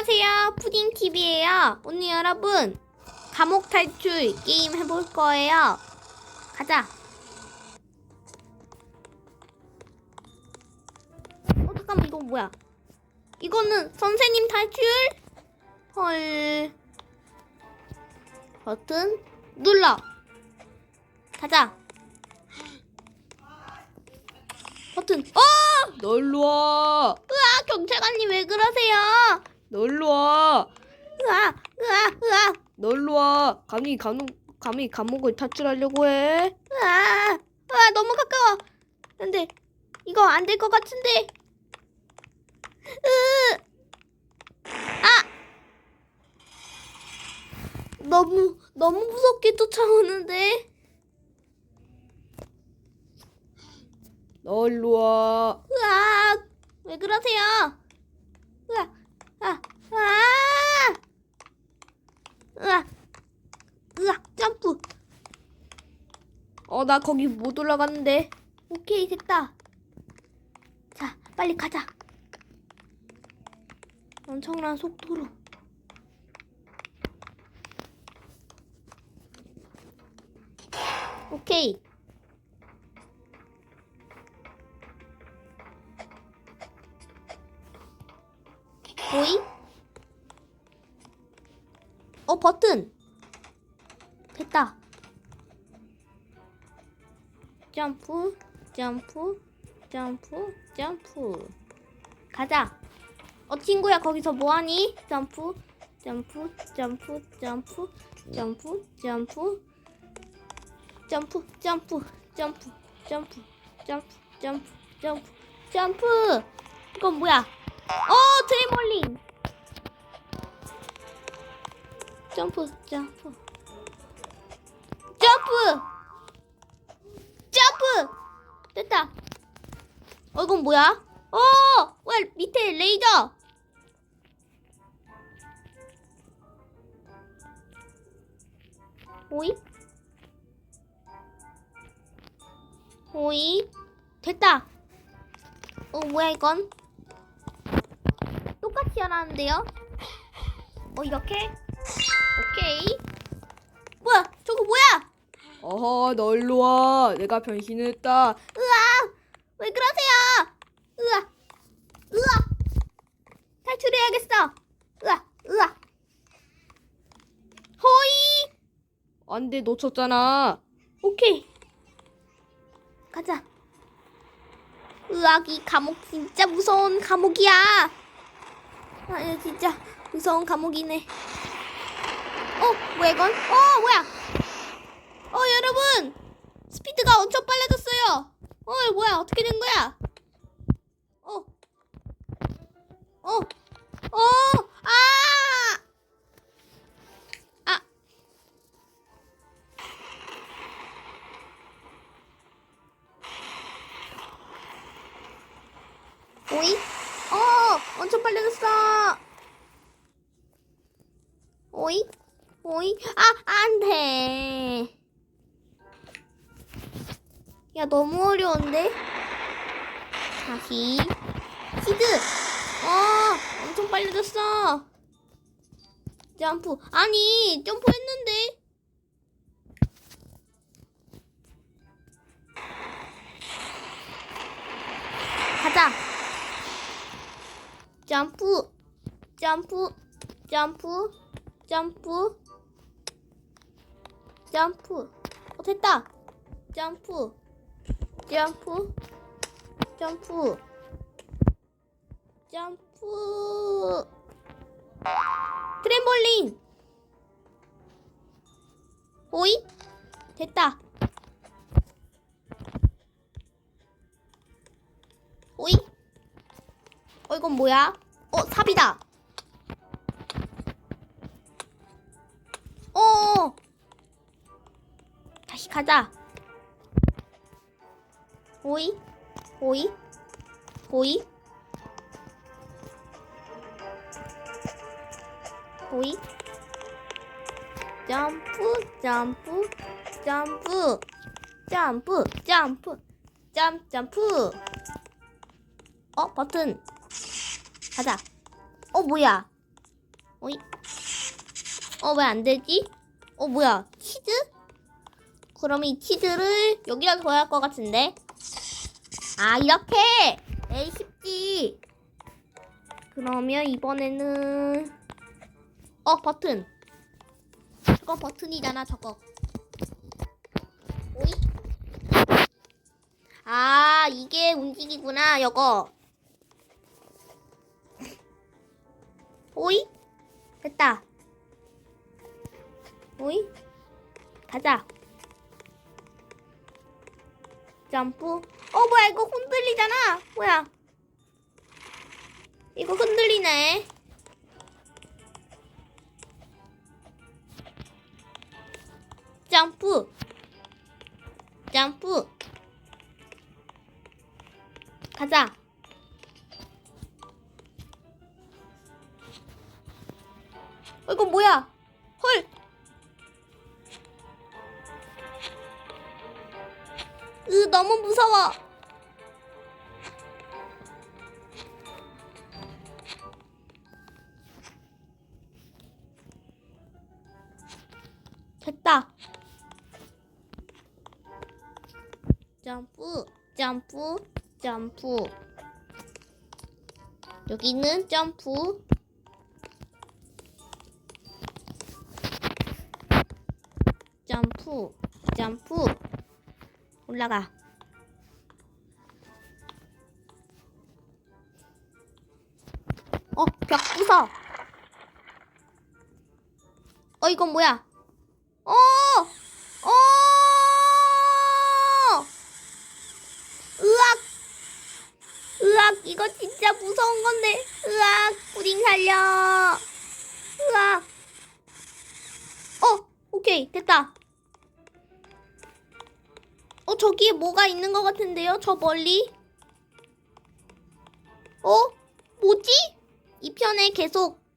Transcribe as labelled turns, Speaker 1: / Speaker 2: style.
Speaker 1: 안녕하세요. 푸딩TV예요. 오늘 여러분, 감옥 탈출 게임 해볼 거예요. 가자. 어, 잠깐만, 이거 뭐야? 이거는 선생님 탈출? 헐. 버튼 눌러. 가자. 버튼. 어!
Speaker 2: 널로 와.
Speaker 1: 으아, 경찰관님 왜 그러세요?
Speaker 2: 널로 와.
Speaker 1: 으아, 으아, 으아.
Speaker 2: 널로 와. 감히 감옥 감히 감옥을 탈출하려고 해.
Speaker 1: 아, 아 너무 가까워. 근데 이거 안 될 것 같은데. 으, 아, 너무 너무 무섭게 쫓아오는데.
Speaker 2: 널로 와.
Speaker 1: 으아, 왜 그러세요? 으아, 아, 아, 으아, 으아, 점프.
Speaker 2: 어, 나 거기 못 올라갔는데.
Speaker 1: 오케이 됐다. 자 빨리 가자. 엄청난 속도로. 오케이. 보이? 어 버튼. 됐다. 점프, 점프, 점프, 점프. 가자. 어, 친구야, 거기서 뭐하니? 점프, 점프, 점프, 점프, 점프, 점프, 점프, 점프, 점프, 점프, 점프, 점프, 점프, 점프. 이건 뭐야? 어, 트레몰린. 점프, 점프, 점프. 점프! 됐다. 어, 이건 뭐야? 어! 왜 밑에 레이저! 오이? 오이? 됐다. 어, 뭐야, 이건? 똑같이 하라는데요? 어, 이렇게? 오케이. 뭐야, 저거 뭐야?
Speaker 2: 어허, 널로 와. 내가 변신했다.
Speaker 1: 으아! 왜 그러세요? 으아! 으아! 탈출해야겠어! 으아! 으아! 호이!
Speaker 2: 안 돼, 놓쳤잖아.
Speaker 1: 오케이. 가자. 으악, 이 감옥 진짜 무서운 감옥이야. 아, 진짜 무서운 감옥이네. 어, 뭐야, 이건? 어, 뭐야? 어, 여러분! 스피드가 엄청 빨라졌어요. 어, 뭐야? 어떻게 된 거야? 어. 어. 어! 아! 아! 오이? 어! 엄청 빨라졌어! 오이? 오이? 아, 안 돼! 야, 너무 어려운데? 다시. 시드! 어! 엄청 빨라졌어! 점프. 아니, 점프했는데? 가자! 점프, 점프, 점프, 점프, 점프. 어, 됐다. 점프, 점프, 점프, 점프. 트램볼린. 오이? 됐다. 오이? 어, 이건 뭐야? 어, 삽이다. 가자. 오이? 오이? 오이? 오이? 점프, 점프, 점프, 점프, 점프, 점, 점프. 어, 버튼. 가자. 어, 뭐야? 어이. 어, 왜 안 되지? 어, 뭐야? 치즈? 그러면 이 치즈를 여기다 둬야 할 것 같은데. 아, 이렇게! 에이, 쉽지. 그러면 이번에는, 어, 버튼. 저거 버튼이잖아, 저거. 오이? 아, 이게 움직이구나, 이거. 오이? 됐다. 오이? 가자. 점프. 어, 뭐야, 이거 흔들리잖아. 뭐야. 이거 흔들리네. 점프. 점프. 가자. 어, 이거 뭐야? 으, 너무 무서워. 됐다. 점프, 점프, 점프. 여기는 점프. 점프, 점프. 올라가. 어, 벽 부서. 어, 이건 뭐야? 어! 어! 으악! 으악, 이거 진짜 무서운 건데. 으악, 푸딩 살려. 으악. 어, 오케이, 됐다. 어, 저기에 뭐가 있는 것 같은데요? 저 멀리? 어? 뭐지? 이 편에 계속